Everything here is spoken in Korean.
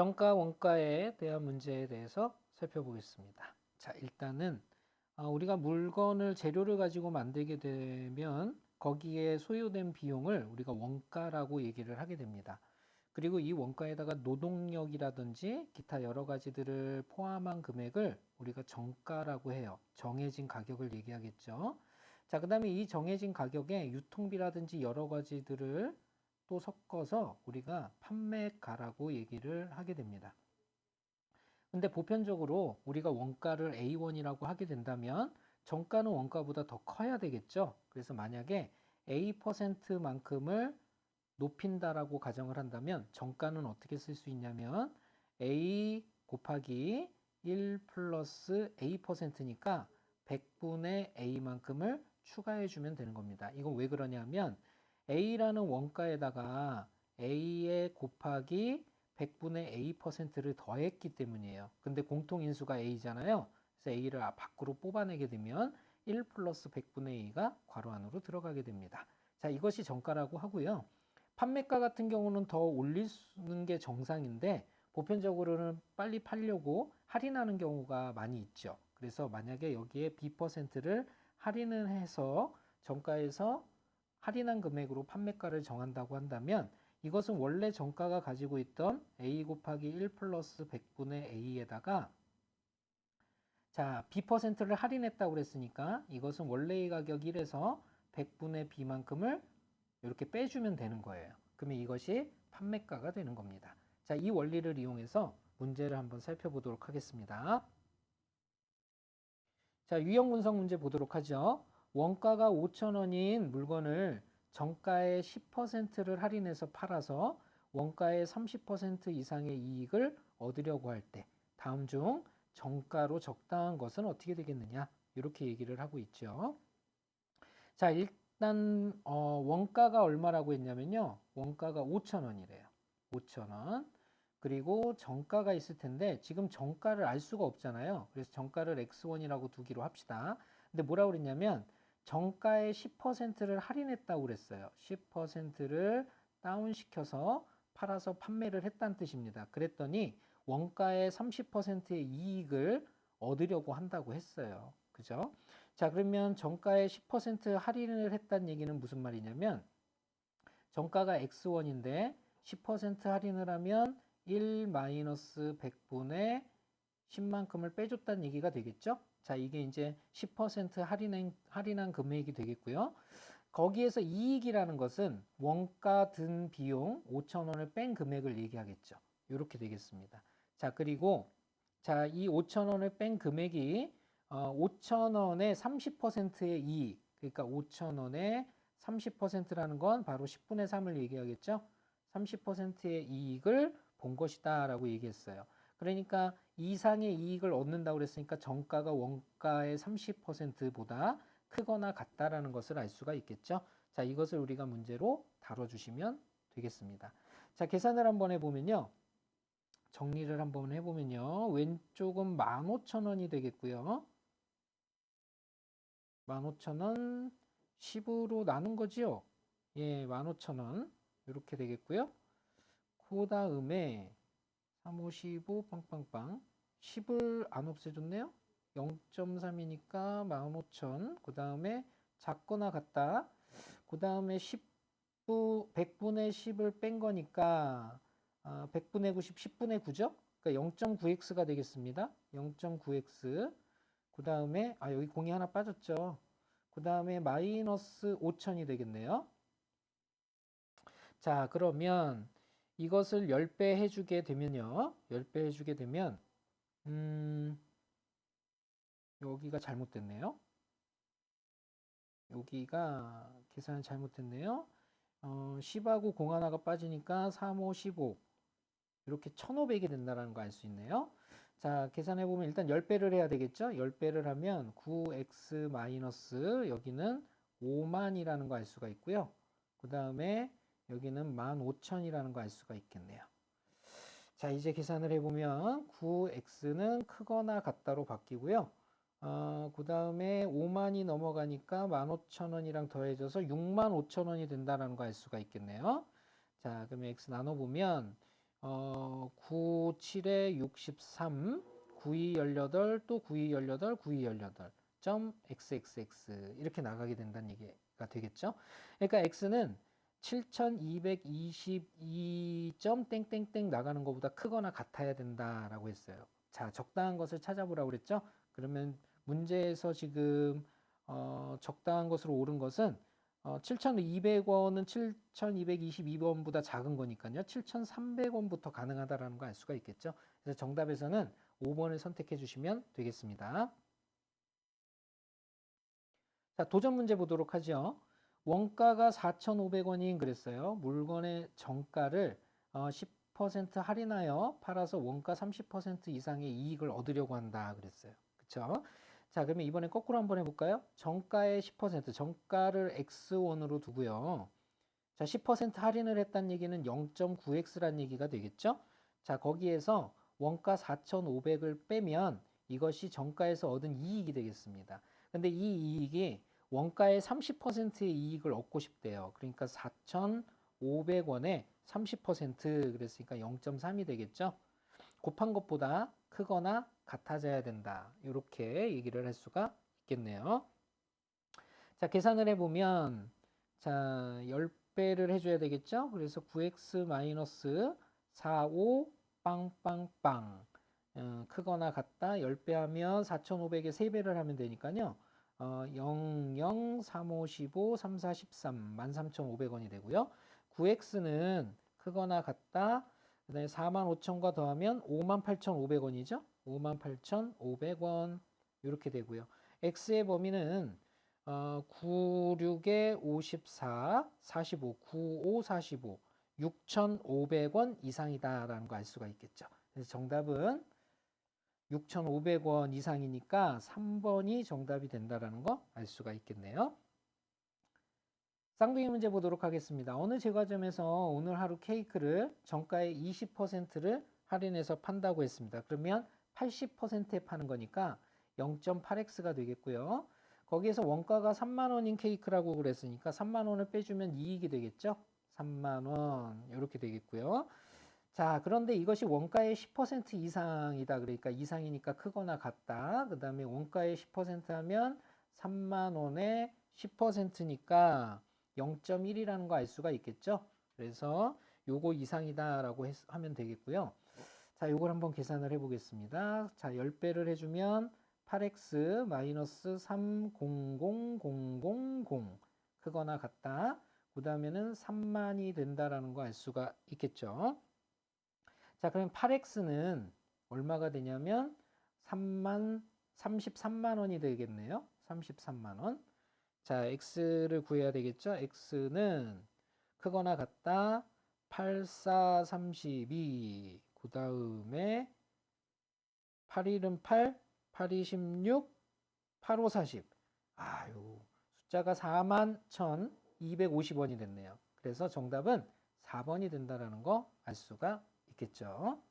정가 원가에 대한 문제에 대해서 살펴보겠습니다. 자, 일단은 어, 우리가 물건을 재료를 가지고 만들게 되면 거기에 소요된 비용을 우리가 원가라고 얘기를 하게 됩니다. 그리고 이 원가에다가 노동력이라든지 기타 여러 가지들을 포함한 금액을 우리가 정가라고 해요. 정해진 가격을 얘기하겠죠. 자, 그 다음에 이 정해진 가격에 유통비라든지 여러 가지들을 또 섞어서 우리가 판매가라고 얘기를 하게 됩니다. 근데 보편적으로 우리가 원가를 A1이라고 하게 된다면 정가는 원가보다 더 커야 되겠죠. 그래서 만약에 A%만큼을 높인다라고 가정을 한다면 정가는 어떻게 쓸 수 있냐면 A 곱하기 1 플러스 A%니까 100분의 A만큼을 추가해 주면 되는 겁니다. 이건 왜 그러냐면 A라는 원가에다가 A의 곱하기 100분의 A%를 더했기 때문이에요. 근데 공통인수가 A잖아요. 그래서 A를 밖으로 뽑아내게 되면 1 플러스 100분의 A가 괄호 안으로 들어가게 됩니다. 자, 이것이 정가라고 하고요. 판매가 같은 경우는 더 올리는 게 정상인데 보편적으로는 빨리 팔려고 할인하는 경우가 많이 있죠. 그래서 만약에 여기에 B%를 할인을 해서 정가에서 할인한 금액으로 판매가를 정한다고 한다면 이것은 원래 정가가 가지고 있던 A 곱하기 1 플러스 100분의 A에다가 자, B%를 할인했다고 그랬으니까 이것은 원래의 가격 1에서 100분의 B만큼을 이렇게 빼주면 되는 거예요. 그러면 이것이 판매가가 되는 겁니다. 자, 이 원리를 이용해서 문제를 한번 살펴보도록 하겠습니다. 자, 유형 분석 문제 보도록 하죠. 원가가 5,000원인 물건을 정가의 10%를 할인해서 팔아서 원가의 30% 이상의 이익을 얻으려고 할 때 다음 중 정가로 적당한 것은 어떻게 되겠느냐 이렇게 얘기를 하고 있죠. 자 일단 어, 원가가 얼마라고 했냐면요. 원가가 5,000원이래요. 5,000원. 그리고 정가가 있을 텐데 지금 정가를 알 수가 없잖아요. 그래서 정가를 x1이라고 두기로 합시다. 근데 뭐라고 그랬냐면 정가의 10%를 할인했다고 그랬어요. 10%를 다운시켜서 팔아서 판매를 했다는 뜻입니다. 그랬더니 원가의 30%의 이익을 얻으려고 한다고 했어요. 그죠? 자, 그러면 정가의 10% 할인을 했다는 얘기는 무슨 말이냐면 정가가 x1인데 10% 할인을 하면 1 마이너스 100분의 10만큼을 빼줬다는 얘기가 되겠죠? 자, 이게 이제 10% 할인한, 할인한 금액이 되겠고요. 거기에서 이익이라는 것은 원가 든 비용 5천원을 뺀 금액을 얘기하겠죠. 이렇게 되겠습니다. 자, 그리고 자, 이 5천원을 뺀 금액이 어, 5천원의 30%의 이익, 그러니까 5천원의 30%라는 건 바로 10분의 3을 얘기하겠죠. 30%의 이익을 본 것이다라고 얘기했어요. 그러니까 이상의 이익을 얻는다고 그랬으니까 정가가 원가의 30%보다 크거나 같다라는 것을 알 수가 있겠죠. 자, 이것을 우리가 문제로 다뤄주시면 되겠습니다. 자, 계산을 한번 해보면요. 정리를 한번 해보면요. 왼쪽은 15,000원이 되겠고요. 15,000원 10으로 나눈 거지요. 예, 15,000원 이렇게 되겠고요. 그 다음에 3, 5, 15 빵빵빵 10을 안 없애줬네요. 0.3이니까 15,000. 그 다음에 작거나 같다. 그 다음에 10부, 100분의 10을 뺀 거니까 아, 100분의 90, 10분의 9죠? 그러니까 0.9x가 되겠습니다. 0.9x. 그 다음에, 아, 여기 공이 하나 빠졌죠. 그 다음에 마이너스 5천이 되겠네요. 자, 그러면 이것을 10배 해주게 되면요. 10배 해주게 되면 음, 여기가 잘못됐네요. 여기가 계산을 잘못했네요. 어, 10하고 공 하나가 빠지니까 3, 5, 15 이렇게 1500이 된다는 거 알 수 있네요. 자, 계산해 보면 일단 10배를 해야 되겠죠? 10배를 하면 9x 마이너스 여기는 5만이라는 거 알 수가 있고요. 그 다음에 여기는 15,000이라는 거 알 수가 있겠네요. 자, 이제 계산을 해보면 9x는 크거나 같다로 바뀌고요. 어, 그 다음에 5만이 넘어가니까 15,000원이랑 더해져서 65,000원이 된다는 거 알 수가 있겠네요. 자, 그러면 x 나눠보면 어, 9 7에 63, 92, 18, 또 92, 18, 92, 18. 점 xxx 이렇게 나가게 된다는 얘기가 되겠죠. 그러니까 x는 7222점 땡땡땡 나가는 것보다 크거나 같아야 된다라고 했어요. 자, 적당한 것을 찾아보라고 그랬죠. 그러면 문제에서 지금 어, 적당한 것으로 옳은 것은 어, 7,200원은 7,222원보다 작은 거니까요. 7,300원부터 가능하다라는 거 알 수가 있겠죠. 그래서 정답에서는 5번을 선택해 주시면 되겠습니다. 자, 도전 문제 보도록 하죠. 원가가 4,500원인 그랬어요. 물건의 정가를 어, 10% 할인하여 팔아서 원가 30% 이상의 이익을 얻으려고 한다 그랬어요. 그쵸? 자, 그러면 이번에 거꾸로 한번 해볼까요? 정가의 10%, 정가를 x1으로 두고요. 자, 10% 할인을 했다는 얘기는 0.9x라는 얘기가 되겠죠? 자, 거기에서 원가 4,500을 빼면 이것이 정가에서 얻은 이익이 되겠습니다. 근데 이 이익이 원가의 30%의 이익을 얻고 싶대요. 그러니까 4,500원에 30% 그랬으니까 0.3이 되겠죠? 곱한 것보다 크거나 같아져야 된다. 이렇게 얘기를 할 수가 있겠네요. 자, 계산을 해보면 자, 10배를 해줘야 되겠죠? 그래서 9x 마이너스 45 빵빵빵 어, 크거나 같다 10배 하면 4,500에 3배를 하면 되니까요. 어, 0, 0, 3, 5, 15, 3, 4, 13, 13,500원이 되고요. 9x는 크거나 같다. 그 다음에 45,000과 더하면 58,500원이죠. 58,500원 이렇게 되고요. x의 범위는 어, 96에 54, 45, 95, 45, 6,500원 이상이다라는 거 알 수가 있겠죠. 그래서 정답은 6,500원 이상이니까 3번이 정답이 된다라는 거 알 수가 있겠네요. 쌍둥이 문제 보도록 하겠습니다. 어느 제과점에서 오늘 하루 케이크를 정가의 20%를 할인해서 판다고 했습니다. 그러면 80%에 파는 거니까 0.8x가 되겠고요. 거기에서 원가가 3만 원인 케이크라고 그랬으니까 3만 원을 빼주면 이익이 되겠죠. 3만 원 이렇게 되겠고요. 자, 그런데 이것이 원가의 10% 이상이다. 그러니까 이상이니까 크거나 같다. 그 다음에 원가의 10% 하면 3만 원의 10%니까 0.1이라는 거 알 수가 있겠죠. 그래서 요거 이상이다라고 했, 하면 되겠고요. 자, 요걸 한번 계산을 해보겠습니다. 자, 10배를 해주면 8x 마이너스 300000 크거나 같다. 그 다음에는 3만이 된다라는 거 알 수가 있겠죠. 자, 그럼 8x는 얼마가 되냐면 3만 33만 원이 되겠네요. 33만 원. 자, x를 구해야 되겠죠? x는 크거나 같다. 8, 4, 32. 그 다음에 8, 1은 8, 8, 2, 16, 8, 5, 40. 아유, 숫자가 4만 1,250원이 됐네요. 그래서 정답은 4번이 된다라는 거 알 수가 있겠죠.